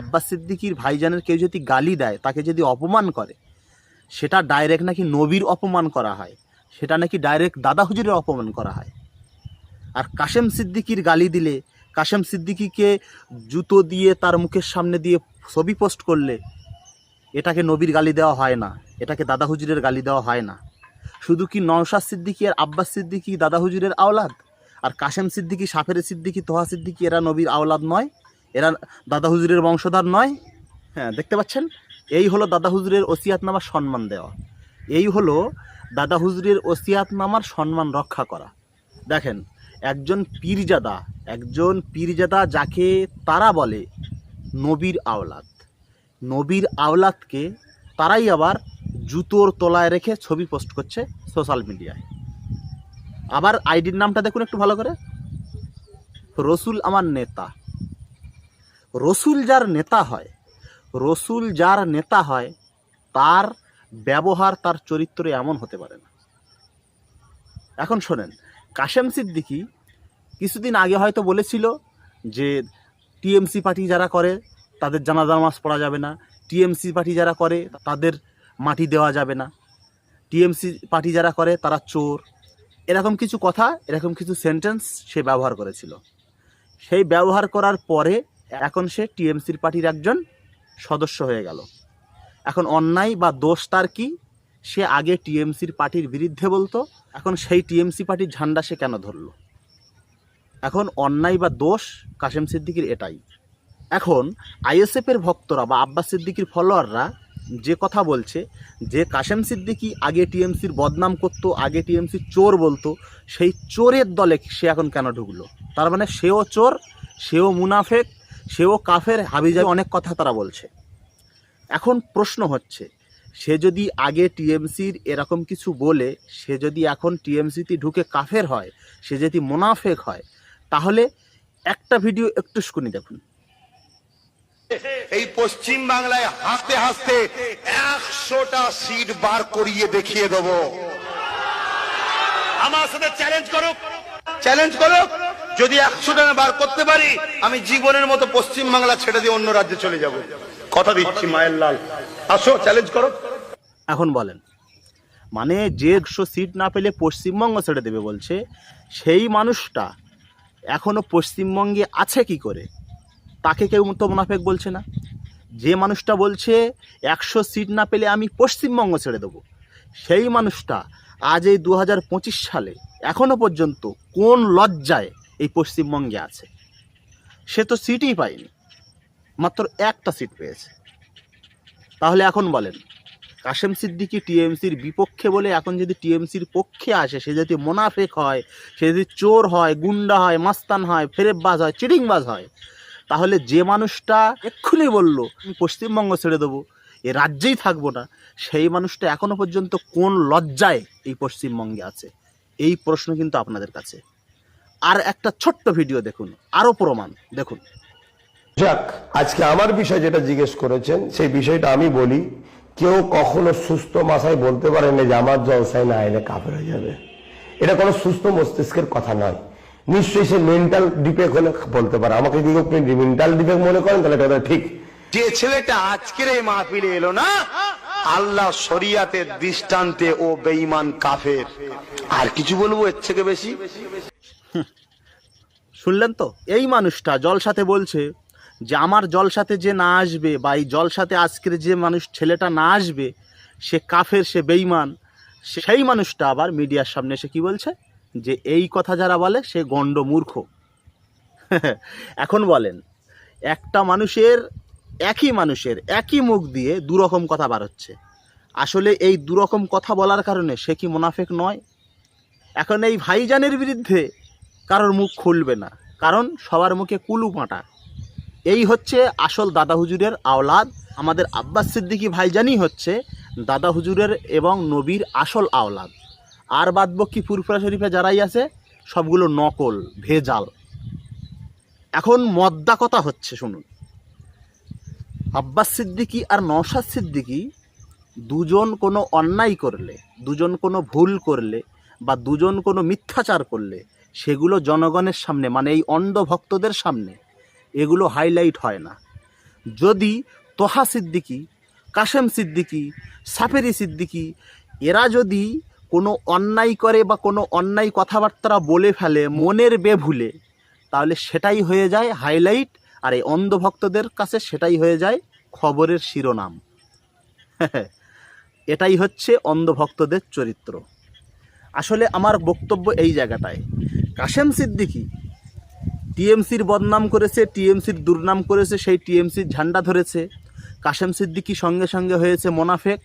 আব্বাস সিদ্দিকির ভাইজানের কেউ যদি গালি দেয়, তাকে যদি অপমান করে, সেটা ডাইরেক্ট নাকি নবীর অপমান করা হয়, সেটা নাকি ডাইরেক্ট দাদা হুজুরের অপমান করা হয়। আর কাশেম সিদ্দিকির গালি দিলে, কাশেম সিদ্দিকিকে জুতো দিয়ে তার মুখের সামনে দিয়ে ছবি পোস্ট করলে, এটাকে নবীর গালি দেওয়া হয় না, এটাকে দাদা হুজুরের গালি দেওয়া হয় না। শুধু কি নওশাদ সিদ্দিকি আর আব্বাস সিদ্দিকি দাদা হুজুরের আওলাদ? আর কাশেম সিদ্দিকি, সাফের সিদ্দিকি, তোহা সিদ্দিকি, এরা নবীর আওলাদ নয়? এরা দাদা হুজুরের বংশধর নয়। হ্যাঁ দেখতে পাচ্ছেন? এই হলো দাদা হুজুরের ওসিয়াতনামার সম্মান দেওয়া। এই হলো দাদা হুজুরের ওসিয়াতনামার সম্মান রক্ষা করা। দেখেন, একজন পীরজাদা একজন পীরজাদা যাকে তারা বলে নবীর আওলাদ। নবীর আওলাদকে তারাই আবার জুতোর তলায় রেখে ছবি পোস্ট করছে সোশ্যাল মিডিয়ায়। আবার আইডির নামটা দেখুন একটু ভালো করে। রসুল আমার নেতা। রসুল যার নেতা হয়, রসুল যার নেতা হয়, তার ব্যবহার, তার চরিত্রে এমন হতে পারে না। এখন শোনেন, কাশেম সিদ্দিকি কিছুদিন আগে হয়তো বলেছিল যে, টিএমসি পার্টি যারা করে, তাদের জানাজা নামাজ পড়া যাবে না। টিএমসি পার্টি যারা করে, তাদের মাটি দেওয়া যাবে না। টিএমসি পার্টি যারা করে, তারা চোর। এরকম কিছু কথা, এরকম কিছু সেন্টেন্স সে ব্যবহার করেছিল। সেই ব্যবহার করার পরে এখন সে টিএমসির পার্টির একজন সদস্য হয়ে গেল। এখন অন্যায় বা দোষ তার কি? সে আগে টিএমসির পার্টির বিরুদ্ধে বলতো, এখন সেই টিএমসি পার্টির ঝান্ডা সে কেন ধরলো? এখন অন্যায় বা দোষ কাশেম সিদ্দিকির এটাই। এখন আইএসএফের ভক্তরা বা আব্বাস সিদ্দিকির ফলোয়াররা যে কথা বলছে, যে কাশেম সিদ্দিকি আগে টিএমসির বদনাম করতো, আগে টিএমসির চোর বলতো, সেই চোরের দলে সে এখন কেন ঢুকলো? তার মানে সেও চোর, সেও মুনাফেক সেও কাফের হাবিজাবি অনেক কথা তারা বলছে। এখন প্রশ্ন হচ্ছে সে যদি আগে টিএমসির এরকম কিছু বলে সে যদি এখন টিএমসিতে ঢুকে কাফের হয় সে যদি মোনাফেক হয় তাহলে একটা ভিডিও একটু শুনি দেখুন। এই পশ্চিম বাংলায় হাসতে হাসতে একশোটা সিট বার করিয়ে দেখিয়ে দেব। আমার সাথে চ্যালেঞ্জ করো চ্যালেঞ্জ করো যদি একশো টাকা বার করতে পারি, আমি জীবনের মতো পশ্চিম বাংলা ছেড়ে দিয়ে অন্য রাজ্যে চলে যাব। কথা দিচ্ছি মায়ের লাল। আসো চ্যালেঞ্জ করো। এখন বলেন মানে যে একশো সিট না পেলে পশ্চিমবঙ্গ ছেড়ে দেবে বলছে, সেই মানুষটা এখনও পশ্চিমবঙ্গে আছে কি করে? তাকে কেউ তো মুনাফেক বলছে না? যে মানুষটা বলছে, একশো সিট না পেলে আমি পশ্চিমবঙ্গ ছেড়ে দেবো, সেই মানুষটা আজ এই দু হাজার পঁচিশ সালে এখনও পর্যন্ত কোন লজ্জায় এই পশ্চিমবঙ্গে আছে। সে তো সিটই পায়নি, মাত্র একটা সিট পেয়েছে। তাহলে এখন বলেন, কাশেম সিদ্দিকি টিএমসির বিপক্ষে বলে এখন যদি টিএমসির পক্ষে আসে, সে যদি মোনাফেক হয়, সে যদি চোর হয়, গুন্ডা হয়, মাস্তান হয়, ফেরেববাজ হয়, চিটিংবাজ হয়, তাহলে যে মানুষটা এক্ষুনি বলল পশ্চিমবঙ্গ ছেড়ে দেবো, এ রাজ্যেই থাকব না সেই মানুষটা এখনও পর্যন্ত কোন লজ্জায় এই পশ্চিমবঙ্গে আছে? এই প্রশ্ন কিন্তু আপনাদের কাছে। আর একটা ছোট্ট ভিডিও দেখুন আরও প্রমাণ দেখুন। যাক আজকে আমার বিষয় যেটা জিজ্ঞেস করেছেন সেই বিষয়টা আমি বলি। কেউ কখনো সুস্থ মাথায় বলতে পারে না যে আমার জলসায় না এলে কাফের হয়ে যাবে। এটা কোনো সুস্থ মস্তিষ্কের কথা নয়। নিশ্চয়ই সে মেন্টাল ডিপেক হলে বলতে পারে। আমাকে যদি আপনি মেন্টাল ডিপেক মনে করেন তাহলে এটা ঠিক। যে ছেলেটা আজকের এই মাহফিলে এলো না আল্লাহ শরিয়াতের দৃষ্টান্তে ও বেঈমান কাফের। আর কিছু বলব এর থেকে বেশি? শুনলেন তো? এই মানুষটা জলসাতে বলছে যে, আমার জলসাতে যে না আসবে বা এই জলসাতে আজকের যে মানুষ, ছেলেটা না আসবে, সে কাফের, সে বেইমান সেই মানুষটা আবার মিডিয়ার সামনে এসে কি বলছে? যে, এই কথা যারা বলে, সে গণ্ড মূর্খ। এখন বলেন, একটা মানুষের, একই মানুষের, একই মুখ দিয়ে দুরকম কথা বার হচ্ছে। আসলে এই দুরকম কথা বলার কারণে সে কি মুনাফেক নয়? এখন এই ভাইজানের বিরুদ্ধে কারোর মুখ খুলবে না, কারণ সবার মুখে কুলু পাঁটা। এই হচ্ছে আসল দাদা হুজুরের আওলাদ। আমাদের আব্বাস সিদ্দিকী ভাইজানই হচ্ছে দাদা হুজুরের এবং নবীর আসল আওলাদ। আর বাদবকি ফুরফুরা শরীফে যারাই আছে, সবগুলো নকল, ভেজাল। এখন মদ্দা কথা হচ্ছে, শুনুন। আব্বাস সিদ্দিকী আর নওশাদ সিদ্দিকী দুজন কোনো অন্যায় করলে, দুজন কোনো ভুল করলে বা দুজন কোনো মিথ্যাচার করলে সেগুলো জনগণের সামনে মানে এই অন্ধ ভক্তদের সামনে, এগুলো হাইলাইট হয় না। যদি তোহা সিদ্দিকি, কাশেম সিদ্দিকি, সাফেরি সিদ্দিকি, এরা যদি কোনো অন্যায় করে বা কোনো অন্যায় কথাবার্তা বলে ফেলে, মনের বেভুলে তাহলে সেটাই হয়ে যায় হাইলাইট আর এই অন্ধভক্তদের কাছে সেটাই হয়ে যায় খবরের শিরোনাম। এটাই হচ্ছে অন্ধভক্তদের চরিত্র। আসলে আমার বক্তব্য এই জায়গাটায়। কাশেম সিদ্দিকি। টিএমসির বদনাম করেছে, টিএমসির দুর্নাম করেছে, সেই টিএমসির ঝান্ডা ধরেছে। কাশেম সিদ্দিকি সঙ্গে সঙ্গে হয়েছে মোনাফেক,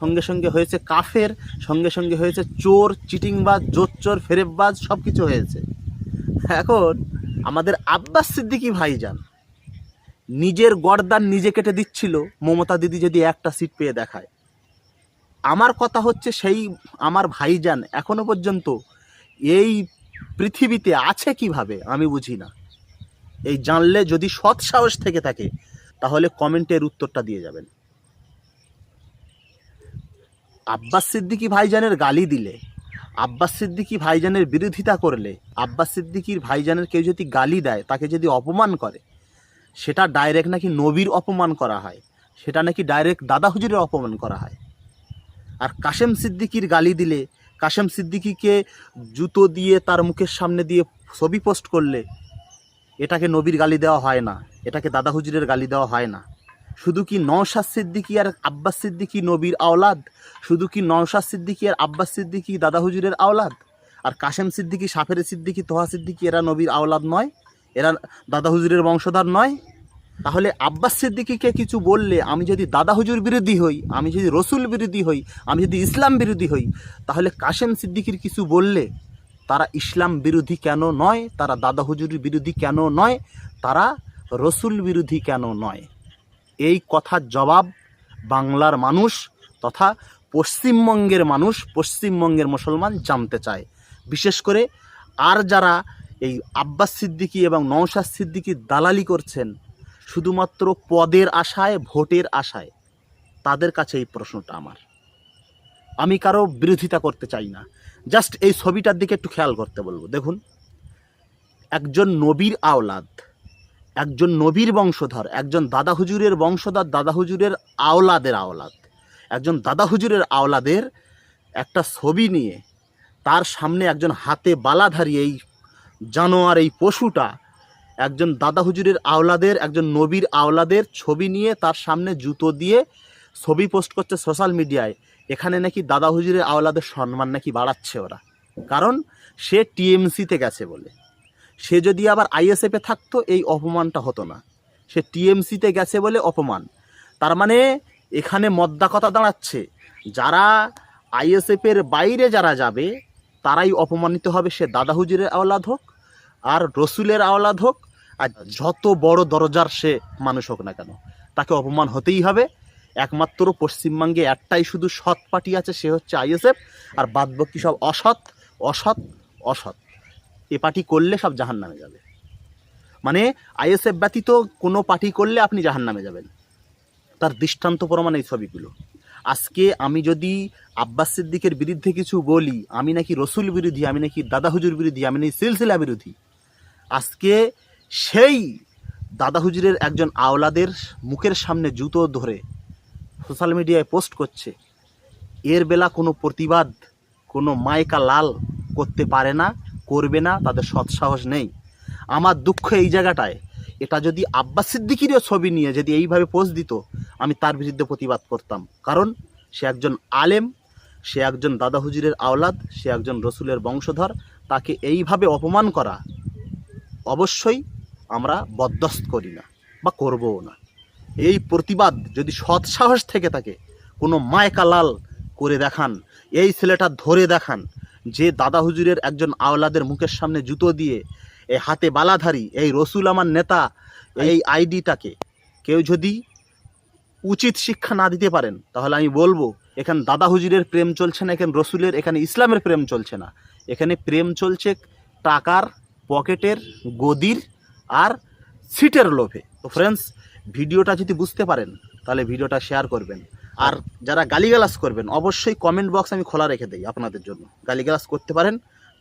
সঙ্গে সঙ্গে হয়েছে কাফের, সঙ্গে সঙ্গে হয়েছে চোর, চিটিংবাজ, জোচ্চোর, ফেরেববাজ সব কিছু হয়েছে। এখন আমাদের আব্বাস সিদ্দিকি ভাইজান নিজের গর্দান নিজে কেটে দিচ্ছিল, মমতা দিদি যদি একটা সিট পেয়ে দেখায়। আমার কথা হচ্ছে সেই, আমার ভাইজান এখনও পর্যন্ত এই পৃথিবীতে আছে কীভাবে, আমি বুঝি না। এই জানলে যদি সৎ সাহস থেকে থাকে, তাহলে কমেন্টের উত্তরটা দিয়ে যাবেন। আব্বাস সিদ্দিকী ভাইজানের গালি দিলে, আব্বাস সিদ্দিকী ভাইজানের বিরোধিতা করলে, আব্বাস সিদ্দিকীর ভাইজানের কেউ যদি গালি দেয়, তাকে যদি অপমান করে, সেটা ডাইরেক্ট নাকি নবীর অপমান করা হয়, সেটা নাকি ডাইরেক্ট দাদা হুজুরের অপমান করা হয়। আর কাশেম সিদ্দিকির গালি দিলে কাশেম সিদ্দিকিকে জুতো দিয়ে তার মুখের সামনে দিয়ে ছবি পোস্ট করলে এটাকে নবীর গালি দেওয়া হয় না, এটাকে দাদা হুজুরের গালি দেওয়া হয় না। শুধু কি নওশাদ সিদ্দিকি আর আব্বাস সিদ্দিকি নবীর আওলাদ? শুধু কি নওশাদ সিদ্দিকি আর আব্বাস সিদ্দিকি দাদা হুজুরের আওলাদ? আর কাশেম সিদ্দিকি, সাফের সিদ্দিকি, তোহা সিদ্দিকি এরা নবীর আওলাদ নয়, এরা দাদা হুজুরের বংশধর নয়। তাহলে আব্বাস সিদ্দিকিকে কিছু বললে আমি যদি দাদা হুজুর বিরোধী হই, আমি যদি রসুল বিরোধী হই, আমি যদি ইসলাম বিরোধী হই, তাহলে কাশেম সিদ্দিকির কিছু বললে তারা ইসলাম বিরোধী কেন নয়, তারা দাদা হুজুরের বিরোধী কেন নয়, তারা রসুল বিরোধী কেন নয়? এই কথার জবাব বাংলার মানুষ তথা পশ্চিমবঙ্গের মানুষ, পশ্চিমবঙ্গের মুসলমান জানতে চায়। বিশেষ করে আর যারা এই আব্বাস সিদ্দিকী এবং নওশাদ সিদ্দিকির দালালি করছেন শুধুমাত্র পদের আশায়, ভোটের আশায়? তাদের কাছে এই প্রশ্নটা আমার। আমি কারও বিরোধিতা করতে চাই না। জাস্ট এই ছবিটার দিকে একটু খেয়াল করতে বলব। দেখুন, একজন নবীর আওলাদ, একজন নবীর বংশধর, একজন দাদা হুজুরের বংশধর, দাদা হুজুরের আওলাদের আওলাদ, একজন দাদা হুজুরের আওলাদের একটা ছবি নিয়ে তার সামনে একজন হাতে বালাধারী এই জানোয়ার, এই পশুটা একজন দাদা হুজুরের আওলাদের, একজন নবীর আওলাদের ছবি নিয়ে তার সামনে জুতো দিয়ে ছবি পোস্ট করছে সোশ্যাল মিডিয়ায়। এখানে নাকি দাদা হুজুরের আওলাদের সম্মান নাকি বাড়াচ্ছে ওরা। কারণ সে টিএমসিতে গেছে বলে। সে যদি আবার আইএসএফে থাকতো, এই অপমানটা হতো না। সে টিএমসিতে গেছে বলে অপমান। তার মানে এখানে মদ্দা কথা দাঁড়াচ্ছে। যারা আইএসএফের বাইরে যারা যাবে, তারাই অপমানিত হবে সে দাদা হুজুরের আওলাদ হোক আর রসুলের আওলাদ হোক আর যত বড় দরজার সে মানুষ হোক না কেন তাকে অপমান হতেই হবে। একমাত্র পশ্চিমবঙ্গে একটাই শুধু সৎ পার্টি আছে সে হচ্ছে আইএসএফ আর বাদবাকি সব অসৎ অসৎ অসৎ। এ পার্টি করলে সব জাহান নামে যাবে। মানে আইএসএফ ব্যতীত কোনো পার্টি করলে আপনি জাহান নামে যাবেন। তার দৃষ্টান্ত প্রমাণ এই ছবিগুলো। আজকে আমি যদি আব্বাস সিদ্দিকের বিরুদ্ধে কিছু বলি আমি নাকি রসুল বিরোধী আমি নাকি দাদা হুজুর বিরোধী আমি নাকি সিলসিলা বিরোধী আজকে সেই দাদা হুজুরের একজন আওলাদের মুখের সামনে জুতো ধরে সোশ্যাল মিডিয়ায় পোস্ট করছে। এর বেলা কোনো প্রতিবাদ, কোনো মায়কা লাল করতে পারে না, করবে না, তাদের সৎসাহস নেই। আমার দুঃখ এই জায়গাটায়, এটা যদি আব্বাস সিদ্দিকিরও ছবি নিয়ে যদি এইভাবে পোস্ট দিত, আমি তার বিরুদ্ধে প্রতিবাদ করতাম। কারণ সে একজন আলেম, সে একজন দাদা হুজুরের আওলাদ, সে একজন রসুলের বংশধর, তাকে এইভাবে অপমান করা অবশ্যই আমরা বরদাস্ত করি না বা করবও না। এই প্রতিবাদ যদি সৎ সাহস থেকে থাকে, কোনো মায়কা লাল করে দেখান, এই ছেলেটা ধরে দেখান, যে দাদা হুজুরের একজন আওলাদের মুখের সামনে জুতো দিয়ে এই হাতে বালাধারী এই রসুল আমার নেতা এই আইডিটাকে কেউ যদি উচিত শিক্ষা না দিতে পারেন, তাহলে আমি বলব, এখানে দাদা হুজুরের প্রেম চলছে না, এখানে রসুলের, এখানে ইসলামের প্রেম চলছে না। এখানে প্রেম চলছে টাকার পকেটের গদির আর সিটের লোভে। তো ফ্রেন্ডস ভিডিওটা যদি বুঝতে পারেন, তাহলে ভিডিওটা শেয়ার করবেন। আর যারা গালিগালাস করবেন, অবশ্যই কমেন্ট বক্স আমি খোলা রেখে দিই আপনাদের জন্য। গালিগালাস করতে পারেন,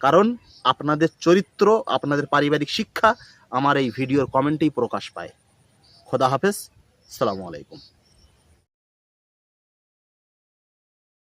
কারণ আপনাদের চরিত্র, আপনাদের পারিবারিক শিক্ষা আমার এই ভিডিওর কমেন্টেই প্রকাশ পায়। খোদা হাফেজ সালামু আলাইকুম।